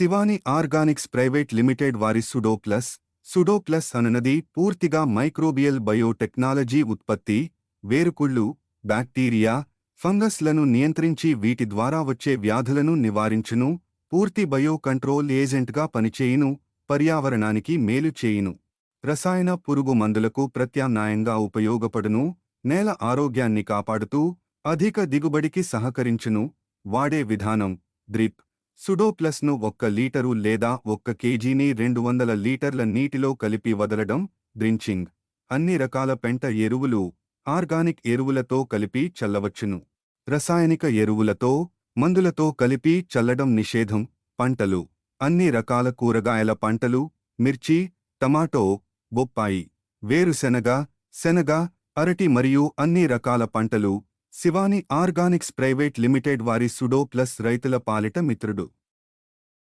Shivani organics private limited వారి pseudo plus pseudo plus అనునది పూర్తిగా మైక్రోబియల్ బయోటెక్నాలజీ ఉత్పత్తి వేరుకుళ్ళు బ్యాక్టీరియా ఫంగస్లను నియంత్రించి వీటి ద్వారా వచ్చే వ్యాధులను నివారించును పూర్తి బయో కంట్రోల్ ఏజెంట్గా పనిచేయును పర్యావరణానికి మేలు చేయును. రసాయన పురుగు మందులకు ప్రత్యామ్నాయంగా ఉపయోగపడును నేల ఆరోగ్యాన్ని కాపాడుతూ అధిక దిగుబడికి సహకరించును వాడే విధానం డ్రిప్. సుడోప్లస్ను ఒక్క లీటరు లేదా ఒక్క కేజీని రెండు వందల లీటర్ల నీటిలో కలిపి వదలడం డ్రించింగ్. అన్ని రకాల పెంట ఎరువులు ఆర్గానిక్ ఎరువులతో కలిపి చల్లవచ్చును. రసాయనిక ఎరువులతో మందులతో కలిపి చల్లడం నిషేధం. పంటలు. అన్ని రకాల కూరగాయల పంటలు మిర్చి టమాటో బొప్పాయి వేరుశెనగ శనగ అరటి మరియు అన్ని రకాల పంటలు శివాని ఆర్గానిక్స్ ప్రైవేట్ లిమిటెడ్ వారి సుడో ప్లస్ రైతుల పాలిట మిత్రుడు.